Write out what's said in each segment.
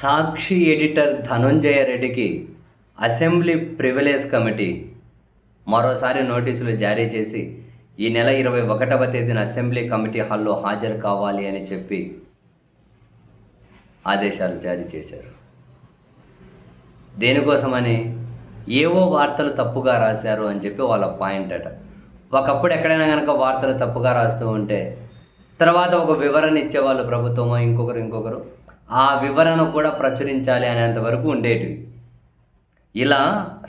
సాక్షి editor Dhanunjaya రెడ్డికి assembly privilege committee మరోసారి నోటీసులు జారీ చేసి ఈ నెల ఇరవై ఒకటవ తేదీన అసెంబ్లీ కమిటీ హాల్లో హాజరు కావాలి అని చెప్పి ఆదేశాలు జారీ చేశారు. దేనికోసమని? ఏవో వార్తలు తప్పుగా రాశారు అని చెప్పి వాళ్ళ పాయింట్ అట. ఒకప్పుడు ఎక్కడైనా కనుక వార్తలు తప్పుగా రాస్తూ ఉంటే తర్వాత ఒక వివరణ ఇచ్చేవాళ్ళు ప్రభుత్వమో ఇంకొకరు ఇంకొకరు ఆ వివరణ కూడా ప్రచురించాలి అనేంత వరకు ఉండేటివి. ఇలా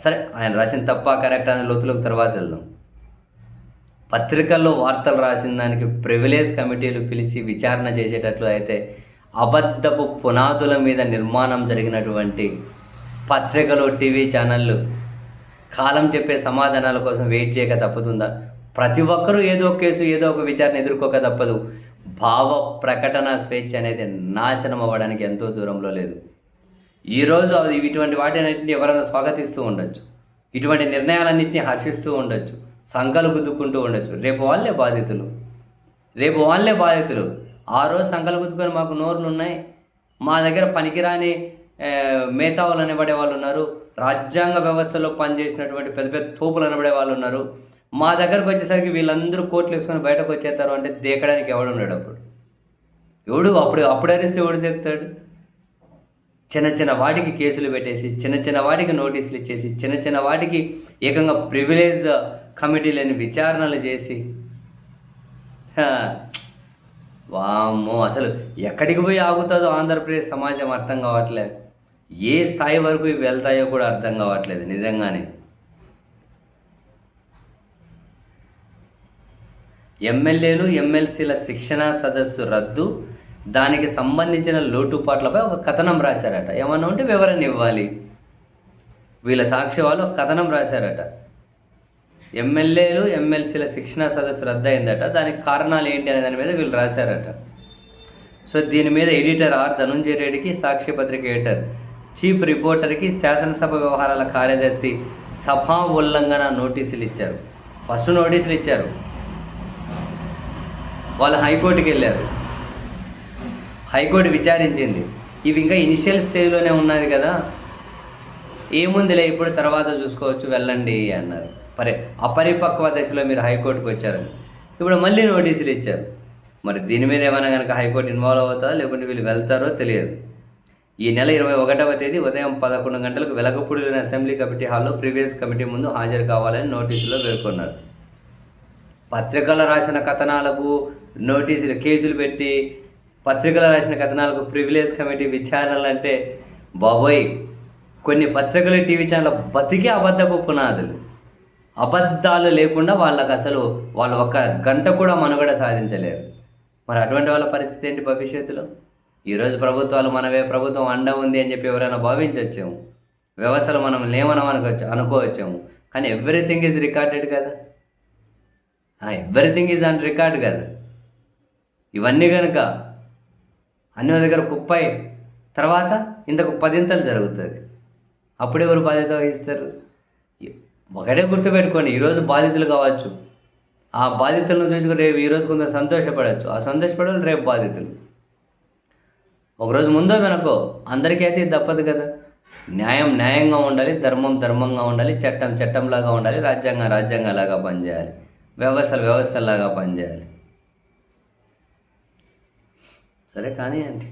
సరే ఆయన రాసిన తప్ప కరెక్ట్ అనే లోతులకు తర్వాత వెళ్దాం. పత్రికల్లో వార్తలు రాసిన దానికి ప్రివిలేజ్ కమిటీలు పిలిచి విచారణ చేసేటట్లు అయితే అబద్ధపు పునాదుల మీద నిర్మాణం జరిగినటువంటి పత్రికలు టీవీ ఛానళ్ళు కాలం చెప్పే సమాధానాల కోసం వెయిట్ చేయక తప్పుతుందా? ప్రతి ఒక్కరూ ఏదో ఒక కేసు ఏదో ఒక విచారణ ఎదుర్కోక తప్పదు. భావ ప్రకటన స్వేచ్ఛ అనేది నాశనం అవ్వడానికి ఎంతో దూరంలో లేదు. ఈరోజు అది ఇటువంటి వాటినన్నింటినీ ఎవరైనా స్వాగతిస్తూ ఉండొచ్చు. ఇటువంటి నిర్ణయాలన్నింటినీ హర్షిస్తూ ఉండొచ్చు. సంఘాలు గుద్దుకుంటూ ఉండొచ్చు. రేపు వాళ్ళే బాధితులు. రేపు వాళ్ళే బాధితులు. ఆ రోజు సంఘాలు గుద్దుకొని మాకు నోర్లు ఉన్నాయి మా దగ్గర పనికిరాని మేతావులు మేధావులు అనబడే వాళ్ళు ఉన్నారు. రాజ్యాంగ వ్యవస్థలో పనిచేసినటువంటి పెద్ద పెద్ద తోపులు అనబడే వాళ్ళు ఉన్నారు. మా దగ్గరకు వచ్చేసరికి వీళ్ళందరూ కోట్లు వేసుకొని బయటకు వచ్చేస్తారు అంటే దేకడానికి ఎవడు ఉన్నాడు అప్పుడు. ఎవడు అప్పుడు అప్పుడు అరిస్తే ఎవడు దేకుతాడు? చిన్న చిన్న వాటికి కేసులు పెట్టేసి చిన్న చిన్న వాటికి నోటీసులు ఇచ్చేసి చిన్న చిన్న వాటికి ఏకంగా ప్రివిలేజ్ కమిటీలని విచారణలు చేసి వామ్మో అసలు ఎక్కడికి పోయి ఆగుతుందో ఆంధ్రప్రదేశ్ సమాజం అర్థం కావట్లేదు. ఏ స్థాయి వరకు వెళ్తాయో కూడా అర్థం కావట్లేదు నిజంగానే. ఎమ్మెల్యేలు ఎమ్మెల్సీల శిక్షణా సదస్సు రద్దు దానికి సంబంధించిన లోటుపాట్లపై ఒక కథనం రాశారట. ఏమన్నా ఉంటే వివరణ ఇవ్వాలి. వీళ్ళ సాక్షి వాళ్ళు ఒక కథనం రాశారట. ఎమ్మెల్యేలు ఎమ్మెల్సీల శిక్షణా సదస్సు రద్దయిందట. దానికి కారణాలు ఏంటి అనే దాని మీద వీళ్ళు రాశారట. సో దీని మీద ఎడిటర్ ఆర్ ధనుంజయ రెడ్డికి సాక్షి పత్రిక ఎడిటర్ చీఫ్ రిపోర్టర్కి శాసనసభ వ్యవహారాల కార్యదర్శి సభా ఉల్లంఘన నోటీసులు ఇచ్చారు. ఫస్ట్ నోటీసులు ఇచ్చారు. వాళ్ళు హైకోర్టుకి వెళ్ళారు హైకోర్టు విచారించింది. ఇవి ఇంకా ఇనిషియల్ స్టేజ్లోనే ఉన్నది కదా. ఏముందిలే ఇప్పుడు తర్వాత చూసుకోవచ్చు వెళ్ళండి అన్నారు. పరే అపరిపక్వ దశలో మీరు హైకోర్టుకు వచ్చారని ఇప్పుడు మళ్ళీ నోటీసులు ఇచ్చారు. మరి దీని మీద ఏమైనా కనుక హైకోర్టు ఇన్వాల్వ్ అవుతుందా లేకుంటే వీళ్ళు వెళ్తారో తెలియదు. ఈ నెల ఇరవై ఒకటవ తేదీ ఉదయం పదకొండు గంటలకు వెలగపూడిలోని అసెంబ్లీ కమిటీ హాల్లో ప్రీవియస్ కమిటీ ముందు హాజరు కావాలని నోటీసులో పేర్కొన్నారు. పత్రికల్లో రాసిన కథనాలకు నోటీసులు కేసులు పెట్టి పత్రికలు రాసిన కథనాలకు ప్రివిలేజ్ కమిటీ విచారణలు అంటే బాబోయ్ కొన్ని పత్రికలు టీవీ ఛానల్ బతికే అబద్ధపు పునాదులు. అబద్ధాలు లేకుండా వాళ్ళకి అసలు వాళ్ళు ఒక గంట కూడా మనుగడ సాధించలేరు. మరి అటువంటి వాళ్ళ పరిస్థితి ఏంటి భవిష్యత్తులో? ఈరోజు ప్రభుత్వాలు మనవే ప్రభుత్వం అండ ఉంది అని చెప్పి ఎవరైనా భావించవచ్చాము వ్యవస్థలు మనం లేమనం అనుకోవచ్చు అనుకోవచ్చాము? కానీ ఎవ్రీథింగ్ ఈజ్ రికార్డెడ్ కదా? ఎవ్రీథింగ్ ఈజ్ ఆన్ రికార్డ్ కదా. ఇవన్నీ కనుక అన్ని దగ్గర కుప్పై తర్వాత ఇంతకు పదింతలు జరుగుతుంది. అప్పుడు ఎవరు బాధ్యత వహిస్తారు? ఒకటే గుర్తుపెట్టుకోండి ఈరోజు బాధితులు కావచ్చు. ఆ బాధితులను చూసుకుని రేపు ఈరోజు కొందరు సంతోషపడవచ్చు ఆ సంతోషపడే రేపు బాధితులు. ఒకరోజు ముందో వెనకో అందరికీ అయితే ఇది తప్పదు కదా. న్యాయం న్యాయంగా ఉండాలి ధర్మం ధర్మంగా ఉండాలి చట్టం చట్టంలాగా ఉండాలి రాజ్యాంగం రాజ్యాంగంలాగా పనిచేయాలి. వ్యవస్థలు వ్యవస్థలాగా పనిచేయాలి. సరే కానీ అంటే